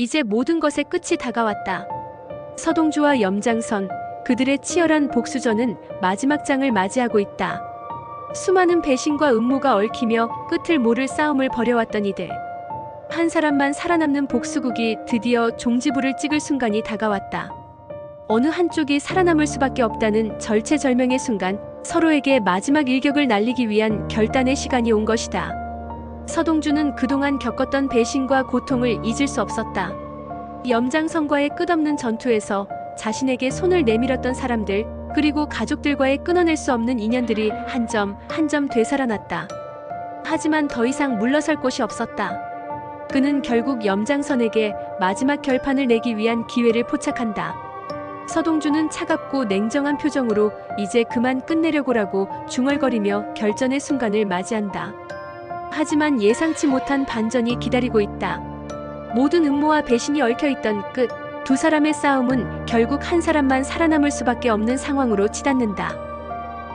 이제 모든 것의 끝이 다가왔다. 서동주와 염장선, 그들의 치열한 복수전은 마지막 장을 맞이하고 있다. 수많은 배신과 음모가 얽히며 끝을 모를 싸움을 벌여왔던 이들. 한 사람만 살아남는 복수국이 드디어 종지부를 찍을 순간이 다가왔다. 어느 한쪽이 살아남을 수밖에 없다는 절체절명의 순간 서로에게 마지막 일격을 날리기 위한 결단의 시간이 온 것이다. 서동주는 그동안 겪었던 배신과 고통을 잊을 수 없었다. 염장성과의 끝없는 전투에서 자신에게 손을 내밀었던 사람들, 그리고 가족들과의 끊어낼 수 없는 인연들이 한 점 한 점 되살아났다. 하지만 더 이상 물러설 곳이 없었다. 그는 결국 염장선에게 마지막 결판을 내기 위한 기회를 포착한다. 서동주는 차갑고 냉정한 표정으로 이제 그만 끝내려고라고 중얼거리며 결전의 순간을 맞이한다. 하지만 예상치 못한 반전이 기다리고 있다. 모든 음모와 배신이 얽혀있던 끝, 두 사람의 싸움은 결국 한 사람만 살아남을 수밖에 없는 상황으로 치닫는다.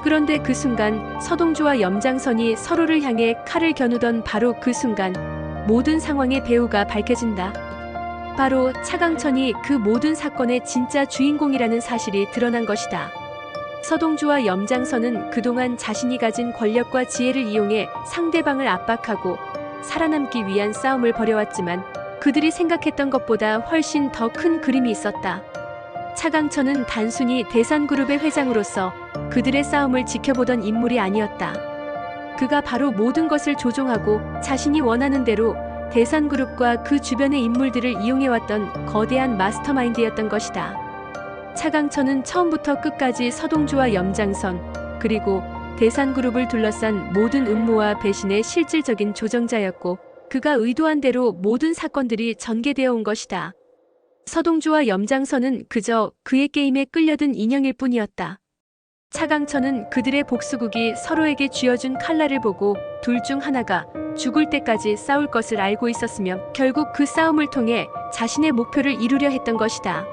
그런데 그 순간 서동주와 염장선이 서로를 향해 칼을 겨누던 바로 그 순간 모든 상황의 배후가 밝혀진다. 바로 차강천이 그 모든 사건의 진짜 주인공이라는 사실이 드러난 것이다. 서동주와 염장선은 그동안 자신이 가진 권력과 지혜를 이용해 상대방을 압박하고 살아남기 위한 싸움을 벌여왔지만 그들이 생각했던 것보다 훨씬 더 큰 그림이 있었다. 차강천은 단순히 대산그룹의 회장으로서 그들의 싸움을 지켜보던 인물이 아니었다. 그가 바로 모든 것을 조종하고 자신이 원하는 대로 대산그룹과 그 주변의 인물들을 이용해왔던 거대한 마스터마인드였던 것이다. 차강천은 처음부터 끝까지 서동주와 염장선, 그리고 대산그룹을 둘러싼 모든 음모와 배신의 실질적인 조정자였고, 그가 의도한 대로 모든 사건들이 전개되어 온 것이다. 서동주와 염장선은 그저 그의 게임에 끌려든 인형일 뿐이었다. 차강천은 그들의 복수국이 서로에게 쥐어준 칼날을 보고 둘 중 하나가 죽을 때까지 싸울 것을 알고 있었으며 결국 그 싸움을 통해 자신의 목표를 이루려 했던 것이다.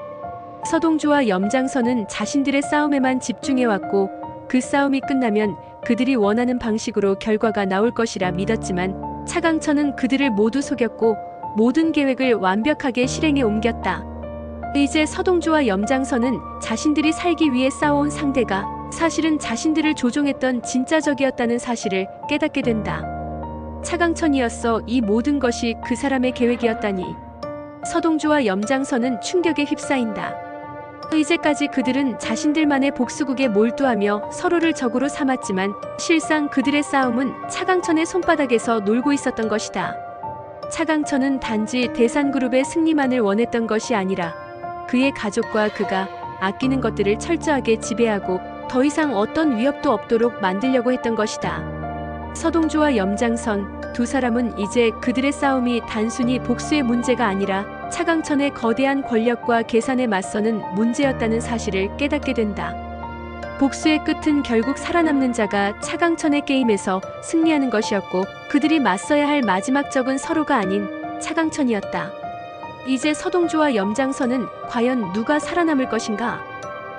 서동주와 염장선은 자신들의 싸움에만 집중해왔고 그 싸움이 끝나면 그들이 원하는 방식으로 결과가 나올 것이라 믿었지만 차강천은 그들을 모두 속였고 모든 계획을 완벽하게 실행에 옮겼다. 이제 서동주와 염장선은 자신들이 살기 위해 싸워온 상대가 사실은 자신들을 조종했던 진짜 적이었다는 사실을 깨닫게 된다. 차강천이었어 이 모든 것이 그 사람의 계획이었다니. 서동주와 염장선은 충격에 휩싸인다. 이제까지 그들은 자신들만의 복수국에 몰두하며 서로를 적으로 삼았지만 실상 그들의 싸움은 차강천의 손바닥에서 놀고 있었던 것이다. 차강천은 단지 대산그룹의 승리만을 원했던 것이 아니라 그의 가족과 그가 아끼는 것들을 철저하게 지배하고 더 이상 어떤 위협도 없도록 만들려고 했던 것이다. 서동주와 염장선 두 사람은 이제 그들의 싸움이 단순히 복수의 문제가 아니라 차강천의 거대한 권력과 계산에 맞서는 문제였다는 사실을 깨닫게 된다. 복수의 끝은 결국 살아남는 자가 차강천의 게임에서 승리하는 것이었고 그들이 맞서야 할 마지막 적은 서로가 아닌 차강천이었다. 이제 서동주와 염장선은 과연 누가 살아남을 것인가?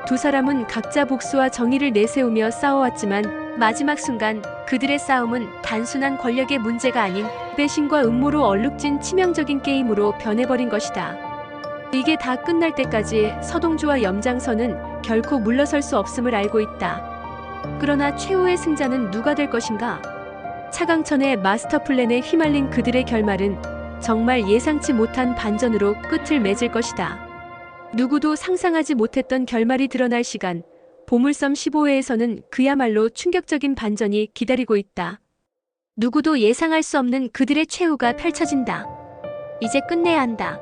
두 사람은 각자 복수와 정의를 내세우며 싸워왔지만 마지막 순간 그들의 싸움은 단순한 권력의 문제가 아닌 배신과 음모로 얼룩진 치명적인 게임으로 변해버린 것이다. 이게 다 끝날 때까지 서동주와 염장선은 결코 물러설 수 없음을 알고 있다. 그러나 최후의 승자는 누가 될 것인가? 차강천의 마스터 플랜에 휘말린 그들의 결말은 정말 예상치 못한 반전으로 끝을 맺을 것이다. 누구도 상상하지 못했던 결말이 드러날 시간, 보물섬 15회에서는 그야말로 충격적인 반전이 기다리고 있다. 누구도 예상할 수 없는 그들의 최후가 펼쳐진다. 이제 끝내야 한다.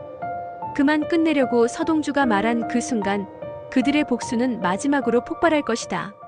그만 끝내려고 서동주가 말한 그 순간, 그들의 복수는 마지막으로 폭발할 것이다.